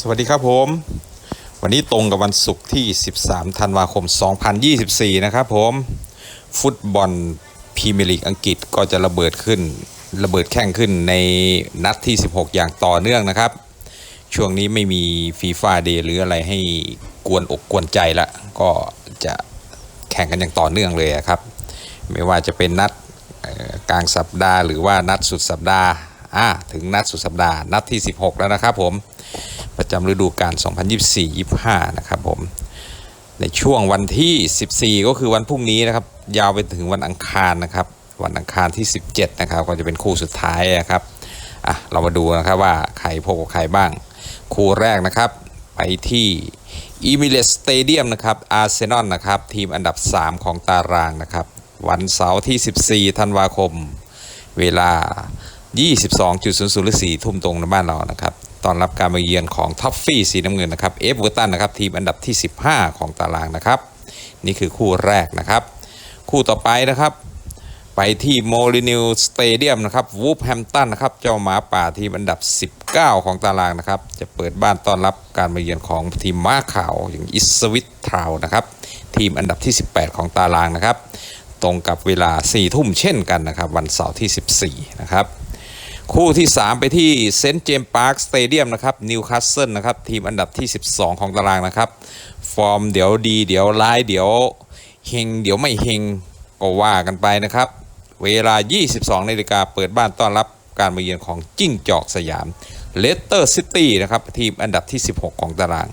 สวัสดีครับผม วันนี้ตรงกับวันศุกร์ที่ 13 ธันวาคม 2024 นะครับผม ฟุตบอลพรีเมียร์ลีกอังกฤษก็จะระเบิดขึ้น ระเบิดแข่งขึ้นในนัดที่ 16 อย่างต่อเนื่องนะครับ ช่วงนี้ไม่มีฟีฟ่าเดย์หรืออะไรให้กวนอกกวนใจละ ก็จะแข่งกันอย่างต่อเนื่องเลยครับ ไม่ว่าจะเป็นนัดกลางสัปดาห์ หรือว่านัดสุดสัปดาห์อ่าถึงนัดสุดสัปดาห์ นัดที่ 16 แล้วนะครับผม ประจำฤดูกาล 2024-25 นะครับผม ในช่วงวันที่ 14 ก็คือวันพรุ่งนี้นะครับ ยาวไปถึงวันอังคารนะครับ วันอังคารที่ 17 นะครับ ก็จะเป็นคู่สุดท้ายนะครับ อะ เรามาดูนะครับว่าใครพบกับใครบ้าง คู่แรกนะครับ ไปที่อีมิเลสสเตเดียมนะครับอาร์เซนอลนะครับ ทีมอันดับ 3 ของตารางนะครับ วันเสาร์ที่ 14 ธันวาคม เวลา 22.00หรือ4ทุ่มตรงในบ้านเรานะครับ ตอนรับการมาเยือนของท็อฟฟี่สีน้ำเงินนะครับเอฟเวอร์ตันนะครับทีมอันดับที่ 15 ของตารางนะครับ นี่คือคู่แรกนะครับ คู่ต่อไปนะครับ ไปที่โมลินิวสเตเดียมนะครับวูฟแฮมตันนะครับเจ้าหมาป่าทีมอันดับ 19 ของตารางนะครับ จะเปิดบ้านต้อนรับการมาเยือนของทีมม้าขาวอย่างอิสวิตทราวนะครับทีมอันดับที่ 18 ของตารางนะครับ ตรงกับเวลา4ทุ่มเช่นกันนะครับ วันเสาร์ที่ 14 นะครับ คู่ที่ 3 ไปที่เซนต์เจมส์พาร์คสเตเดียมนะครับนิวคาสเซิลนะครับทีมอันดับที่ 12 ของตารางนะครับ ฟอร์มเดี๋ยวดีเดี๋ยวร้ายเดี๋ยวเฮงเดี๋ยวไม่เฮงก็ว่ากันไปนะครับ เวลา 22นาฬิกาเปิดบ้านต้อนรับการมาเยือนของจิ้งจอกสยามเลสเตอร์ซิตี้นะครับทีมอันดับที่ 16 ของตาราง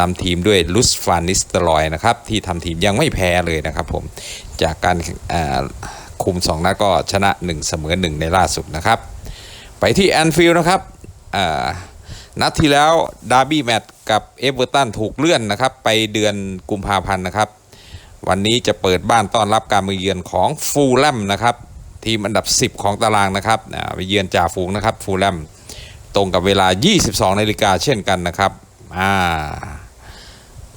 นำทีมด้วยลุสฟานิสตรอยนะครับที่ทำทีมยังไม่แพ้เลยนะครับผมจากการคุม 2 นัดก็ชนะ 1 เสมอ 1 ในล่าสุดนะครับ ไปที่แอนฟิลด์นะครับอ่านัดที่แล้วดาร์บี้แมตช์กับเอเวอร์ตันถูกเลื่อนนะครับ ไปเดือนกุมภาพันธ์นะครับ วันนี้จะเปิดบ้านต้อนรับการมาเยือนของฟูลแลมนะครับ ทีมอันดับ 10 ของตารางนะครับไปเยือนจ่าฝูงนะครับฟูลแลมตรงกับเวลา 22นาฬิกาเช่นกันนะครับอ่า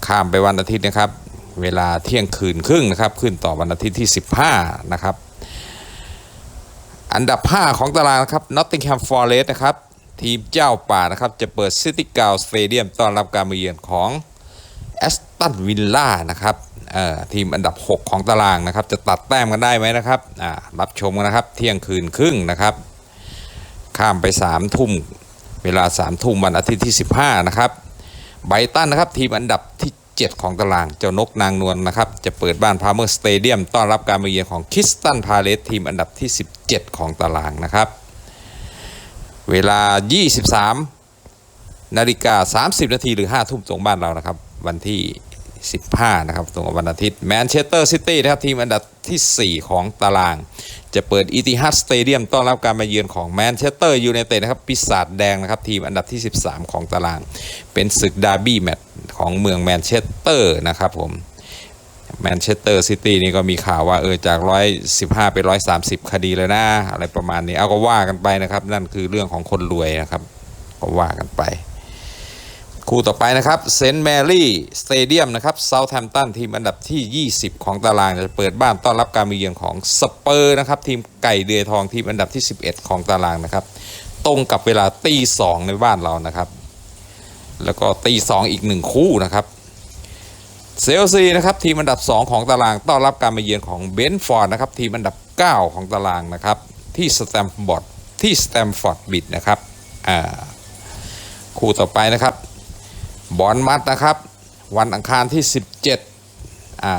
ข้ามไปวันอาทิตย์นะครับ เวลาเที่ยงคืนครึ่งนะครับ ขึ้นต่อวันอาทิตย์ที่ 15 นะครับ อันดับ 5 ของตารางนะครับ Nottingham Forest นะครับ ทีมเจ้าป่านะครับ จะเปิด City g r o u n d Stadium ต้อนรับการมาเยือนของแอสตันวิลล่านะครับทีมอันดับ 6 ของตารางนะครับ จะตัดแต้มกันได้ไหมนะครับรับชมกันนะครับ เที่ยงคืนครึ่งนะครับ ข้ามไป3ทุ่มเวลา3ทุ่มวันอาทิตย์ที่ 15 นะครับไบตันนะครับ ทีมอันดับที่ 7 ของตาราง เจ้านกนางนวลนะครับ จะเปิดบ้านพาเมอร์สเตเดียมต้อนรับการมาเยือนของคิสตันพาเลสทีมอันดับที่ 17 ของตารางนะครับ เวลา 23 นาฬิกา 30 นาทีหรือ 5 ทุ่มตรงบ้านเรานะครับ วันที่ 15 นะครับตรงกับวันอาทิตย์แมนเชสเตอร์ซิตี้นะครับทีมอันดับที่ 4 ของตาราง จะเปิดอีติฮัดสเตเดียมต้อนรับการมาเยือนของแมนเชสเตอร์ยูไนเต็ดนะครับปีศาจแดงนะครับทีมอันดับที่ 13 ของตาราง เป็นศึกดาร์บี้แมตช์ของเมืองแมนเชสเตอร์นะครับผมแมนเชสเตอร์ซิตี้นี่ก็มีข่าวว่าเออจาก 115 ไป 130 คดีเลยนะอะไรประมาณนี้เอาก็ว่ากันไปนะครับ นั่นคือเรื่องของคนรวยนะครับ ก็ว่ากันไป คู่ต่อไปนะครับเซนต์แมรี่สเตเดียมนะครับเซาท์แฮมป์ตันทีมอันดับที่ 20 ของตารางจะเปิดบ้านต้อนรับการมาเยือนของสเปอร์นะครับทีมไก่เดือยทองทีมอันดับที่ 11 ของตารางนะครับ ตรงกับเวลาตีสองในบ้านเรานะครับ แล้วก็ตีสองอีกหนึ่งคู่นะครับเซลซีนะครับทีมอันดับ 2 ของตารางต้อนรับการมาเยือนของเบนฟอร์ดนะครับทีมอันดับ 9 ของตารางนะครับที่สแตมฟอร์ดที่สแตมฟอร์ดบิดนะครับอ่าคู่ต่อไปนะครับ บอลมัดนะครับ วันอังคารที่ 17อ่า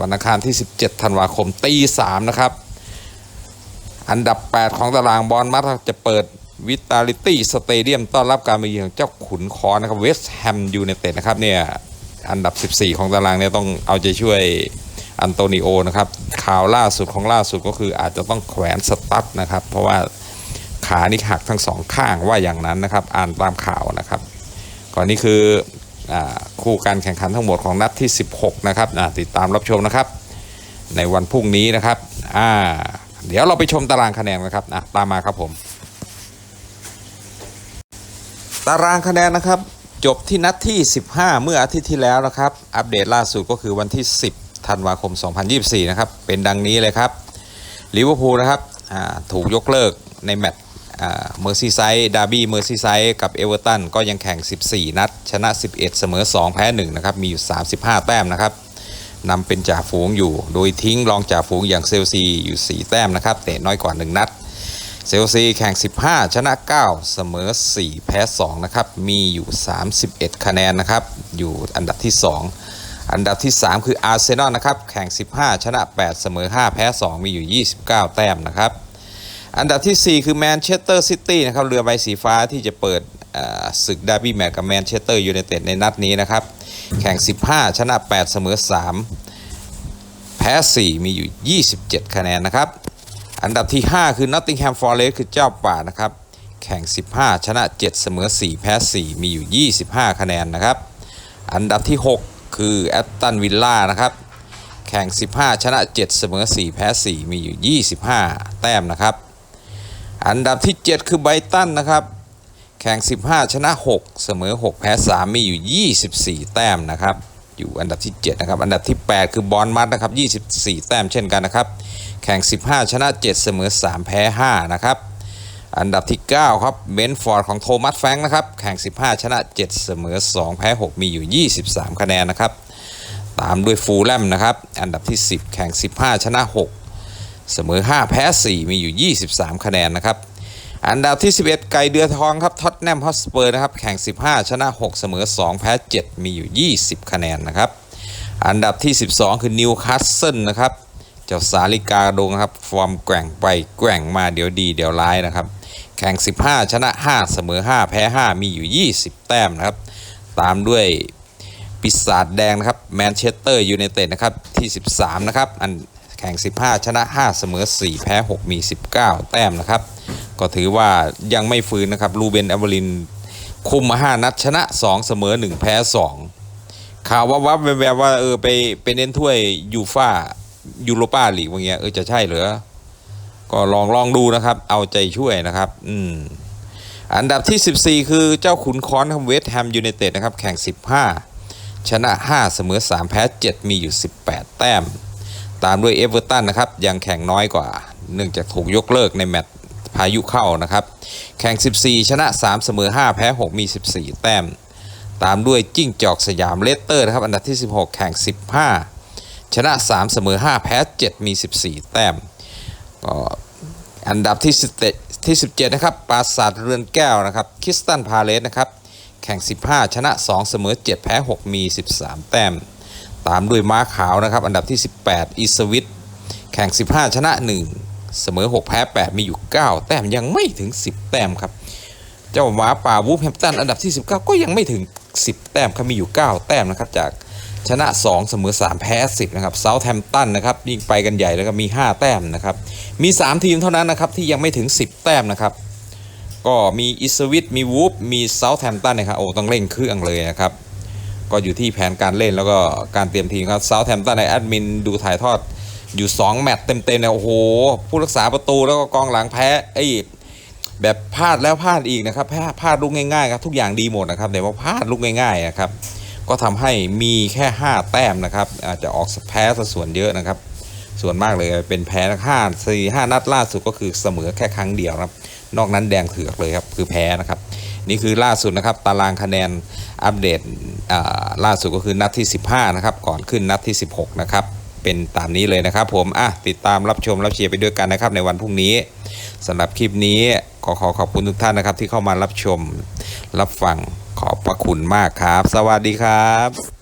วันอังคารที่ 17ธันวาคมตีสามนะครับ อันดับ 8 ของตารางบอลมัดจะเปิดวิตาลิตี้สเตเดียมต้อนรับการมาเยือนของเจ้าขุนคอนนะครับเวสต์แฮมยูไนเต็ดนะครับเนี่ยอันดับ 14 ของตารางเนี่ยต้องเอาใจช่วยอันโตนิโอนะครับข่าวล่าสุดของล่าสุดก็คืออาจจะต้องแขวนสตั๊ดนะครับ เพราะว่าขานี่หักทั้งสองข้างว่าอย่างนั้นนะครับ อ่านตามข่าวนะครับก่อนนี้คือ คู่การแข่งขันทั้งหมดของนัดที่ 16 นะครับติดตามรับชมนะครับ ในวันพรุ่งนี้นะครับเดี๋ยวเราไปชมตารางคะแนนนะครับตามมาครับผม ตารางคะแนนนะครับ จบที่นัดที่ 15 เมื่ออาทิตย์ที่แล้วนะครับ อัปเดตล่าสุดก็คือวันที่ 10 ธันวาคม 2024 นะครับ เป็นดังนี้เลยครับลิเวอร์พูลนะครับถูกยกเลิกในแมตช์ เมอร์ซีไซด์ดาร์บี้เมอร์ซีไซด์กับเอเวอร์ตันก็ยังแข่ง 14 นัด ชนะ 11 เสมอ 2 แพ้ 1 นะครับ มีอยู่ 35 แต้มนะครับนำเป็นจ่าฝูงอยู่ โดยทิ้งรองจ่าฝูงอย่างเซลซีอยู่ 4 แต้มนะครับเตะน้อยกว่า 1 นัด เซลซีแข่ง 15 ชนะ 9 เสมอ 4 แพ้ 2 นะครับ มีอยู่ 31 คะแนนนะครับ อยู่อันดับที่ 2 อันดับที่ 3 คืออาร์เซนอลนะครับ แข่ง 15 ชนะ 8 เสมอ 5 แพ้ 2 มีอยู่ 29 แต้มนะครับ อันดับทีสี่ 4 คือแมนเชสเตอร์ซิตี้นะครับเรือใบสีฟ้าที่จะเปิดศึกดาร์บี้แมตช์กับแมนเชสเตอร์ยูไนเต็ดในนัดนี้นะครับ แข่ง 15 ชนะ 8 เสมอ 3 แพ้ 4 มีอยู่ 27 คะแนนนะครับ อันดับที่ 5 คือ Nottingham Forest คือเจ้าป่านะครับ แข่ง 15 ชนะ 7 เสมอ 4 แพ้ 4 มีอยู่ 25 คะแนนนะครับ อันดับที่ 6 คือแอตตันวิลล่านะครับแข่ง 15 ชนะ 7 เสมอ 4 แพ้ 4 มีอยู่ 25 แต้มนะครับ อันดับที่ 7 คือไบตันนะครับ แข่ง 15 ชนะ 6 เสมอ 6 แพ้ 3 มีอยู่ 24 แต้มนะครับ อยู่อันดับที่ 7 นะครับ อันดับที่ 8 คือบอลมัดนะครับ 24 แต้มเช่นกันนะครับ แข่ง 15 ชนะ 7 เสมอ 3 แพ้ 5 นะครับ อันดับที่ 9 ครับเบนฟอร์ดของโทมัสแฟงนะครับ แข่ง 15 ชนะ 7 เสมอ 2 แพ้ 6 มีอยู่ 23 คะแนนนะครับ ตามด้วยฟูลแลมนะครับ อันดับที่ 10 แข่ง 15 ชนะ 6 เสมอ 5 แพ้ 4 มีอยู่ 23 คะแนนนะครับ อันดับที่ 11 ไก่เดือทองครับท็อตแนมฮอสเปอร์นะครับแข่ง 15 ชนะ 6 เสมอ 2 แพ้ 7 มีอยู่ 20 คะแนนนะครับ อันดับที่ 12 คือนิวคาสเซิลนะครับเจ้าสาลิกาดงครับฟอร์มแกว่งไปแกว่งมาเดี๋ยวดีเดี๋ยวร้ายนะครับ แข่ง 15 ชนะ 5 เสมอ 5 แพ้ 5 มีอยู่ 20 แต้มนะครับ ตามด้วยปีศาจแดงนะครับแมนเชสเตอร์ยูไนเต็ดนะครับที่ 13 นะครับอัน แข่ง 15 ชนะ 5 เสมอ 4 แพ้ 6 มี 19 แต้มนะครับ ก็ถือว่ายังไม่ฟื้นนะครับลูเบนอัลวารินคุมมา 5 นัดชนะ 2 เสมอ 1 แพ้ 2 ข่าวว่าวับแววว่าเออไปไปเน้นถ้วยยูฟ่ายูโรปาลีกว่าเงี้ยเออจะใช่เหรอ ก็ลองลองดูนะครับ เอาใจช่วยนะครับ อืมอันดับที่ 14 คือเจ้าขุนค้อนของเวสต์แฮมยูไนเต็ดนะครับ แข่ง 15 ชนะ 5 เสมอ 3 แพ้ 7 มีอยู่ 18 แต้ม ตามด้วยเอเวอร์ตันนะครับยังแข่งน้อยกว่า เนื่องจากถูกยกเลิกในแมตช์พายุเข้านะครับ แข่ง 14 ชนะ 3 เสมอ 5 แพ้ 6 มี 14 แต้ม ตามด้วยจิ้งจอกสยามเลสเตอร์นะครับอันดับที่ 16 แข่ง 15 ชนะ 3 เสมอ 5 แพ้ 7 มี 14 แต้มก็อันดับที่17ที่ 17 นะครับ ปราสาทเรือนแก้วนะครับ คิสตันพาเลสนะครับ แข่ง 15 ชนะ 2 เสมอ 7 แพ้ 6 มี 13 แต้ม ตามด้วยม้าขาวนะครับ อันดับที่ 18 อิสวิตแข่ง 15 ชนะ 1 เสมอ 6 แพ้ 8 มีอยู่ 9 แต้มยังไม่ถึง 10 แต้มครับ เจ้าหมาป่าวูฟแฮมป์ตันอันดับที่ 19 ก็ยังไม่ถึง 10 แต้มครับมีอยู่ 9 แต้มนะครับจากชนะ 2 เสมอ 3 แพ้ 10 นะครับเซาท์แฮมป์ตันนะครับยิ่งไปกันใหญ่แล้วก็มี 5 แต้มนะครับ มี 3 ทีมเท่านั้นนะครับที่ยังไม่ถึง 10 แต้มนะครับก็มีอิสวิตมีวูฟมีเซาท์แฮมป์ตันนะครับโอ้ต้องเร่งเครื่องเลยนะครับ ก็อยู่ที่แผนการเล่นแล้วก็การเตรียมทีมครับเซาแฮมตันในแอดมินดูถ่ายทอดอยู่ 2 แมตช์เต็มๆเนี่ยโอ้โห ผู้รักษาประตูแล้วก็กองหลังแพ้ไอ้แบบพลาดแล้วพลาดอีกนะครับพลาดพลาดลูกง่ายๆครับทุกอย่างดีหมดนะครับแต่ว่าพลาดลูกง่ายๆนะครับก็ทำให้มีแค่ 5 แต้มนะครับ อาจจะออกแพ้ส่วนเยอะนะครับ ส่วนมากเลยเป็นแพ้ห้าสี่ห้านัดล่าสุดก็คือเสมอแค่ครั้งเดียวครับ นอกนั้นแดงเถือกเลยครับคือแพ้นะครับ นี่คือล่าสุดนะครับ ตารางคะแนน อัปเดตล่าสุดก็คือนัดที่ 15 นะครับ ก่อนขึ้นนัดที่ 16 นะครับ เป็นตามนี้เลยนะครับผมอะติดตามรับชมรับเชียร์ไปด้วยกันนะครับในวันพรุ่งนี้สำหรับคลิปนี้ขอขอขอบคุณทุกท่านนะครับที่เข้ามารับชม รับฟังขอบพระคุณมากครับ สวัสดีครับ